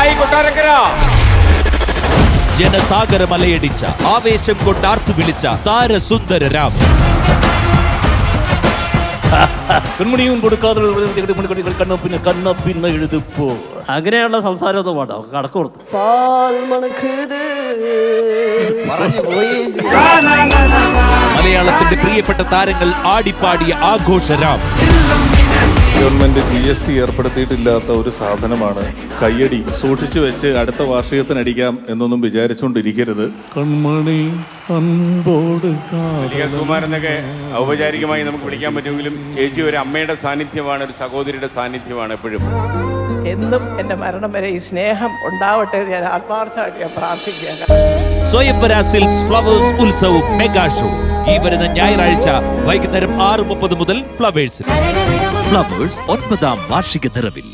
Hi Kottarakkara. ജനസാഗര മലയടിച്ച ആവേശം കൊണ്ടാർത്തു വിളിച്ച താരസുന്ദര രാം. പെൺമണിയും കൊടുക്കാതെ കണ്ണപ്പിന്നെ കണ്ണപ്പിന്ന എഴുതിപ്പോ അങ്ങനെയുള്ള സംസാരം ഒന്നും വേണ്ട കടക്ക് കൊടുത്തു പാൽ മണക്കുത് പറഞ്ഞു പോയി. മലയാളത്തിന്റെ പ്രിയപ്പെട്ട താരങ്ങൾ ആടിപ്പാടിയ ആഘോഷരാം ഗവൺമെന്റ് ജി എസ് ടി ഏർപ്പെടുത്തിയിട്ടില്ലാത്ത ഒരു സാധനമാണ് കയ്യടി. സൂക്ഷിച്ചു വെച്ച് അടുത്ത വാർഷികത്തിനടിക്കാം എന്നൊന്നും വിചാരിച്ചുകൊണ്ടിരിക്കരുത്. കൺമണി അൻപോട് ഔപചാരികമായി നമുക്ക് വിളിക്കാൻ പറ്റുമെങ്കിലും ചേച്ചി ഒരു അമ്മയുടെ സാന്നിധ്യമാണ് ഒരു സഹോദരിയുടെ സാന്നിധ്യമാണ് എപ്പോഴും. എന്നും എന്റെ മരണം വരെ ഈ സ്നേഹം ഉണ്ടാവട്ടെ എന്ന് ഞാൻ ആത്മാർത്ഥമായിട്ട് ഞാൻ പ്രാർത്ഥിക്കുക സിൽക്സ് ഫ്ലവേഴ്സ് ഉത്സവം മെഗാ ഷോ. ഈ വരുന്ന ഞായറാഴ്ച വൈകുന്നേരം ആറ് മുപ്പത് മുതൽ ഫ്ലവേഴ്സ് ഫ്ലവേഴ്സ് ഒൻപതാം വാർഷിക നിറവിൽ.